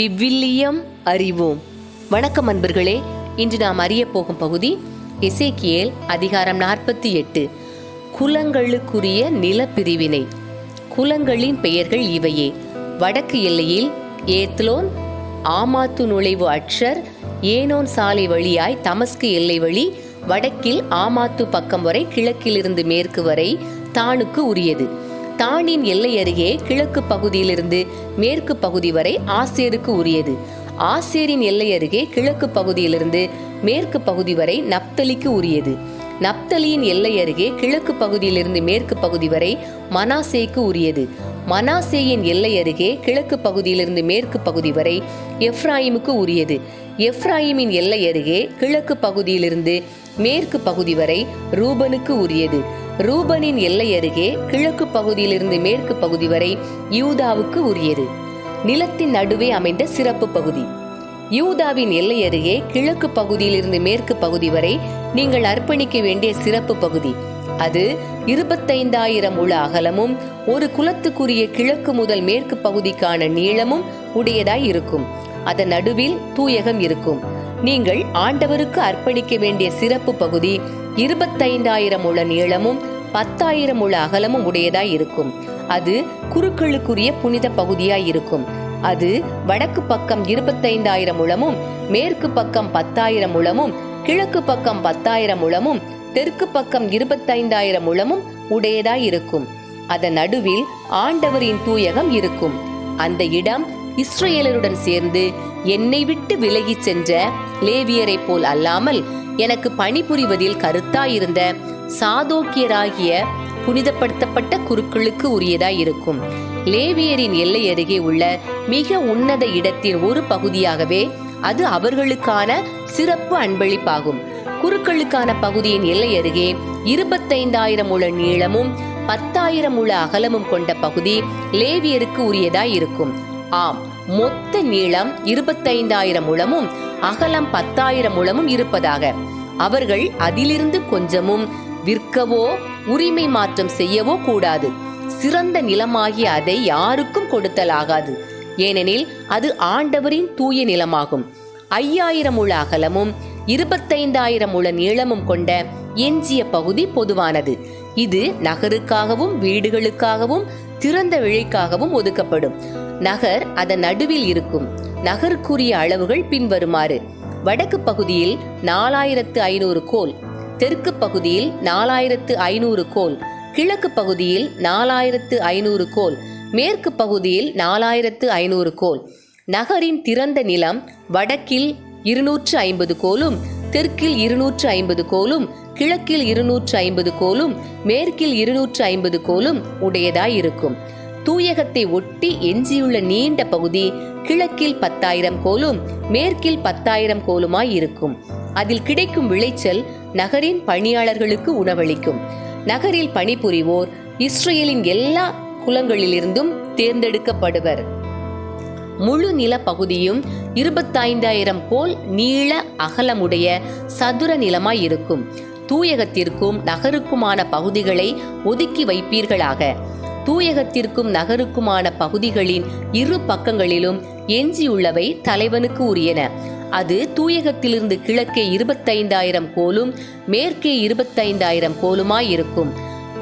விவிலியம் அறிவோம். வணக்கம் அன்பர்களே இன்று நாம் அறிய போகும் பகுதி இசைக்கியல் அதிகாரம் நாற்பத்தி எட்டு. குலங்களுக்குரிய நிலப்பிரிவினை. குலங்களின் பெயர்கள் இவையே. வடக்கு எல்லையில் ஏத்லோன் ஆமாத்து நுழைவு அட்சர் ஏனோன் சாலை வழியாய் தமஸ்கு எல்லை வழி வடக்கில் ஆமாத்து பக்கம் வரை கிழக்கிலிருந்து மேற்கு வரை தானுக்கு உரியது. தானின் எல்லை அருகே கிழக்கு பகுதியிலிருந்து மேற்கு பகுதி வரை ஆசேருக்கு உரியது. ஆசேரின் எல்லை அருகே கிழக்கு பகுதியிலிருந்து மேற்கு பகுதி வரை நப்தலிக்கு உரியது. நப்தலியின் எல்லை அருகே கிழக்கு பகுதியிலிருந்து மேற்கு பகுதி வரை மனாசேக்கு உரியது. மனாசேயின் எல்லை அருகே கிழக்கு பகுதியிலிருந்து மேற்கு பகுதி வரை எஃப்ராயிமுக்கு உரியது. எஃப்ராயிமின் எல்லை அருகே கிழக்கு பகுதியிலிருந்து மேற்கு பகுதி வரை ரூபனுக்கு உரியது. ரூபனின் எல்லை அருகே கிழக்கு பகுதியிலிருந்து மேற்கு பகுதி வரை யூதாவுக்கு உரியது. நிலத்தின் நடுவே அமைந்த சிறப்பு பகுதி. யூதாவின் எல்லை அருகே கிழக்கு பகுதியிலிருந்து மேற்கு பகுதி வரை நீங்கள் அர்ப்பணிக்க வேண்டிய சிறப்பு பகுதி. அது இருபத்தைந்தாயிரம் உள அகலமும் ஒரு குலத்துக்குரிய கிழக்கு முதல் மேற்கு பகுதிக்கான நீளமும் உடையதாய் இருக்கும். அதன் நடுவில் தூயகம் இருக்கும். நீங்கள் ஆண்டவருக்கு அர்ப்பணிக்க வேண்டிய சிறப்பு பகுதி இருபத்தைந்தாயிரம் உள நீளமும் பத்தாயிரம் உள்ள அகலமும் உடையதாய் இருக்கும். அது குருக்களுக்குரிய புனித பகுதியாய் இருக்கும். அது வடக்கு பக்கம் இருபத்தைந்தாயிரம் முழமும் மேற்கு பக்கம் பத்தாயிரம் முழமும் கிழக்கு பக்கம் பத்தாயிரம் முழமும் தெற்கு பக்கம் இருபத்தைந்தாயிரம் முழமும் உடையதாய் இருக்கும். அதன் நடுவில் ஆண்டவரின் தூயகம் இருக்கும். அந்த இடம் இஸ்ரேலருடன் சேர்ந்து என்னை விட்டு விலகிச் சென்ற லேவியரை போல் அல்லாமல் எனக்கு பணிபுரிவதில் கருத்தாயிருந்த சாதோக்கியராகிய புனிதப்படுத்தப்பட்ட குருக்களுக்கு உரியதாய் இருக்கும் லேவியரின் எல்லை அருகே உள்ள மிக உன்னத இடத்தின் ஒரு பகுதியாகவே அது அவர்களுக்கான சிறப்பு அன்பளிப்பாகும். குருக்களுக்கான பகுதியின் எல்லை அருகே இருபத்தைந்தாயிரம் உள்ள நீளமும் பத்தாயிரம் உள்ள அகலமும் கொண்ட பகுதி லேவியருக்கு உரியதாய் இருக்கும் ஆம் மொத்த நீளம் இருபத்தைந்தாயிரம் முழமும் அகலம் பத்தாயிரம் முழமும் இருப்பதாக. அவர்கள் அதிலிருந்து கொஞ்சமும் விற்கவோ உரிமை மாற்றம் செய்யவோ கூடாது. சிறந்த நிலமாகிய அதை யாருக்கும் கொடுத்தலாகாது. ஏனெனில் அது ஆண்டவரின் தூய நிலமாகும். ஐயாயிரம் உள்ள அகலமும் இருபத்தைந்தாயிரம் உள்ள நீளமும் கொண்ட எஞ்சிய பகுதி பொதுவானது. இது நகருக்காகவும் வீடுகளுக்காகவும் திறந்த வெளிக்காகவும் ஒதுக்கப்படும். நகர் அதன் நடுவில் இருக்கும். நகருக்குரிய அளவுகள் பின்வருமாறு. வடக்கு பகுதியில் நாலாயிரத்து ஐநூறு கோல் தெற்கு பகுதியில் நாலாயிரத்து ஐநூறு கோல் கிழக்கு பகுதியில் நாலாயிரத்து ஐநூறு கோல் மேற்கு பகுதியில் நாலாயிரத்து ஐநூறு கோல். நகரின் திறந்த நிலம் வடக்கில் இருநூற்று ஐம்பது கோலும் தெற்கில் இருநூற்று ஐம்பது கோலும் கிழக்கில் இருநூற்று ஐம்பது கோலும் மேற்கில் இருநூற்று ஐம்பது கோலும் உடையதாய் இருக்கும் தூயகத்தை ஒட்டி எஞ்சியுள்ள நீண்ட பகுதி கிழக்கில் பத்தாயிரம் கோலும் மேற்கில் பத்தாயிரம் கோலுமாய் இருக்கும் அதில் கிடைக்கும் விளைச்சல் நகரின் பணியாளர்களுக்கு உணவளிக்கும். நகரில் பணிபுரிவோர் இஸ்ரேலின் எல்லா குலங்களிலிருந்தும் தேர்ந்தெடுக்கப்படுவர். முழு நில பகுதியும் இருபத்தைந்தாயிரம் கோல் நீள அகலமுடைய சதுர நிலமாய் இருக்கும். தூயகத்திற்கும் நகருக்குமான பகுதிகளை ஒதுக்கி வைப்பீர்களாக. தூயகத்திற்கும் நகருக்குமான பகுதிகளின் இரு பக்கங்களிலும் எஞ்சியுள்ளவை தலைவனுக்கு உரியன. அது தூயகத்திலிருந்து கிழக்கே இருபத்தைந்தாயிரம் கோலும் மேற்கே இருபத்தைந்தாயிரம் கோலுமாய் இருக்கும்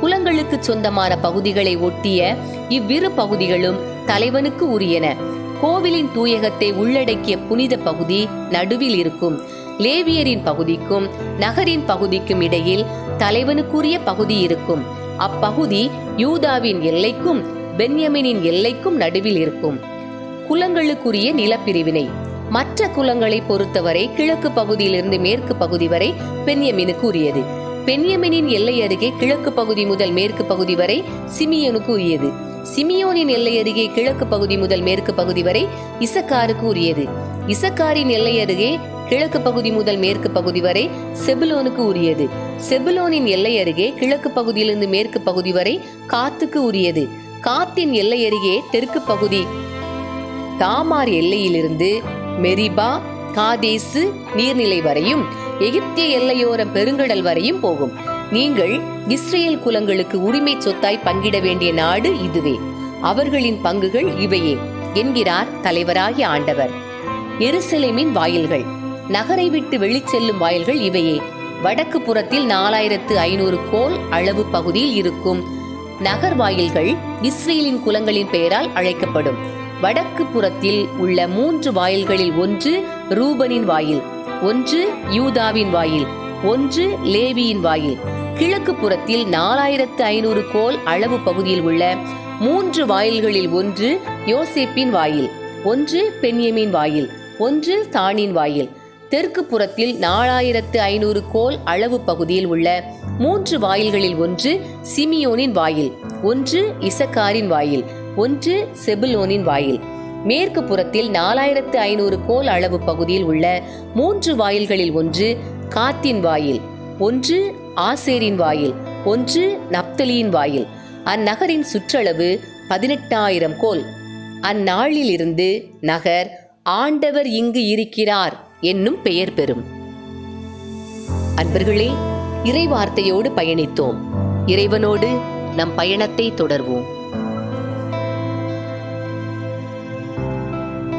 குலங்களுக்கு சொந்தமான பகுதிகளை ஒட்டிய இவ்விரு பகுதிகளும் தலைவனுக்கு உரியன. கோவிலின் தூயகத்தை உள்ளடக்கிய புனித பகுதி நடுவில் இருக்கும். லேவியரின் பகுதிக்கும் நகரின் பகுதிக்கும் இடையில் தலைவனுக்குரிய பகுதி இருக்கும். அப்பகுதி யூதாவின் எல்லைக்கும் பென்யமினின் எல்லைக்கும் நடுவில் இருக்கும். குலங்களுக்குரிய நிலப்பிரிவினை. மற்ற குலங்களை பொறுத்தவரை கிழக்கு பகுதியிலிருந்து மேற்கு பகுதி வரை பென்யமினுக்கு உரியது பென்யமினின் எல்லை அருகே கிழக்கு பகுதி முதல் மேற்கு பகுதி வரை சிமியனு உரியது சிமியோனின் எல்லை அருகே கிழக்கு பகுதி முதல் மேற்கு பகுதி வரை இசக்காருக்கு உரியது இசக்காரின் எல்லை அருகே கிழக்கு பகுதி முதல் மேற்கு பகுதி வரை செபுலோனுக்கு உரியது செபுலோனின் எல்லை அருகே கிழக்கு பகுதியிலிருந்து மேற்கு பகுதி வரை காத்துக்கு உரியது. காத்தின் எல்லை அருகே தெற்கு பகுதி தாமார் எல்லையிலிருந்து மெரிபா காதேசு நீர்நிலை வரையும் எகிப்திய எல்லையோரம் பெருங்கடல் வரையும் போகும். நீங்கள் இஸ்ரேல் குலங்களுக்கு உரிமை சொத்தாய் பங்கிட வேண்டிய நாடு இதுவே. அவர்களின் பங்குகள் இவையே என்கிறார் தலைவராகிய ஆண்டவர். எருசலேமின் வாயில்கள். நகரை விட்டு வெளிச்செல்லும் வாயில்கள் இவையே. வடக்கு புறத்தில் நாலாயிரத்து ஐநூறு கோல் அளவு பகுதியில் இருக்கும். நகர் வாயில்கள் இஸ்ரேலின் குலங்களின் பெயரால் அழைக்கப்படும். வடக்கு புறத்தில் உள்ள மூன்று வாயில்களில் ஒன்று ரூபனின் வாயில் ஒன்று யூதாவின் வாயில் ஒன்று லேவியின் வாயில். கிழக்கு புறத்தில் நாலாயிரத்து ஐநூறு கோல் அளவு பகுதியில் உள்ள மூன்று வாயில்களில் ஒன்று யோசேப்பின் வாயில் ஒன்று பென்யமின் வாயில் ஒன்று தானின் வாயில். தெற்கு புறத்தில் நாலாயிரத்து ஐநூறு கோல் அளவு பகுதியில் உள்ள மூன்று வாயில்களில் ஒன்று சிமியோனின் வாயில் ஒன்று இசக்காரின் வாயில். ஒன்று செபுலோனின் வாயில். மேற்கு புறத்தில் நாலாயிரத்து ஐநூறு கோல் அளவு பகுதியில் உள்ள மூன்று வாயில்களில் ஒன்று காத்தின் வாயில் ஒன்று ஆசேரின் வாயில் ஒன்று நப்தலியின் வாயில். அந்நகரின் சுற்றளவு பதினெட்டாயிரம் கோல். அந்நாளிலிருந்து நகர் ஆண்டவர் இங்கு இருக்கிறார் என்னும் பெயர் பெறும். அன்பர்களே இறைவார்த்தையோடு பயணித்தோம். இறைவனோடு நம் பயணத்தை தொடர்வோம்.